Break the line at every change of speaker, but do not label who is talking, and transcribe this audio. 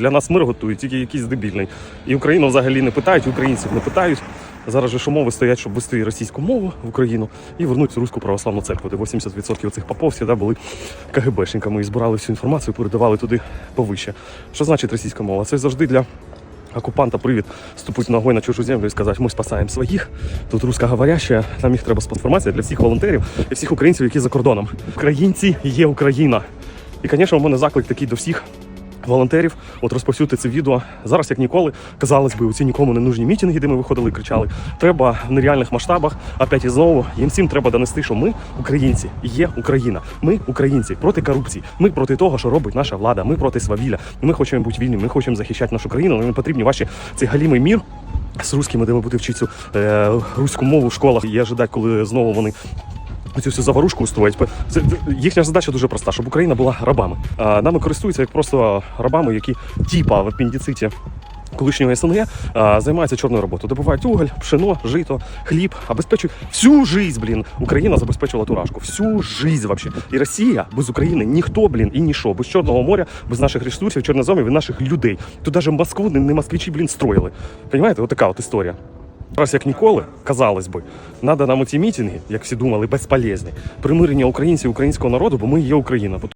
Для нас мир готують, тільки якийсь дебільний. І Україну взагалі не питають, українців не питають. Зараз же ж умови стоять, щоб ввести російську мову в Україну і вернути руську православну церкву, де 80% цих попов всегда були КГБшниками і збирали всю інформацію, передавали туди повище. Що значить російська мова? Це завжди для оккупанта привід ступити ногою на чужу землю і сказати, ми спасаємо своїх. Тут русскоговоряща, нам їх треба інформація для всіх волонтерів і всіх українців, які за кордоном. Українці є Україна. І, звісно, у мене заклик такий до всіх. Волонтерів, от розповсюдити це відео зараз, як ніколи, казалось би, у ці нікому не нужні мітинги, де ми виходили і кричали. Треба в нереальних масштабах. Опять і знову їм всім треба донести, що ми українці, є Україна. Ми українці проти корупції. Ми проти того, що робить наша влада. Ми проти свавілля. Ми хочемо бути вільні. Ми хочемо захищати нашу країну. Нам не потрібні ваші цей галімий мір. З русскими, де ми будемо вчити цю е, руську мову в школах і ожидати, коли знову вони Оцю всю заварушку устроїть. Це, їхня задача дуже проста, щоб Україна була рабами. А нами користуються як просто рабами, які типа в апендициті колишнього СНГ а, займаються чорною роботою. Добувають уголь, пшено, жито, хліб, обезпечують всю жизнь, блін. Україна забезпечила турашку. Всю жизнь вообще. І Росія без України ніхто, блін, і ніщо. Без Чорного моря, без наших ресурсів, чорноземів і наших людей. Тут навіть Москву не москвичі, блін, строїли. Понимаєте, отака от історія. Раз як ніколи, казалось би, надо нам оці мітинги, як всі думали, безполезні. Примирення українців і українського народу, бо ми є Україна.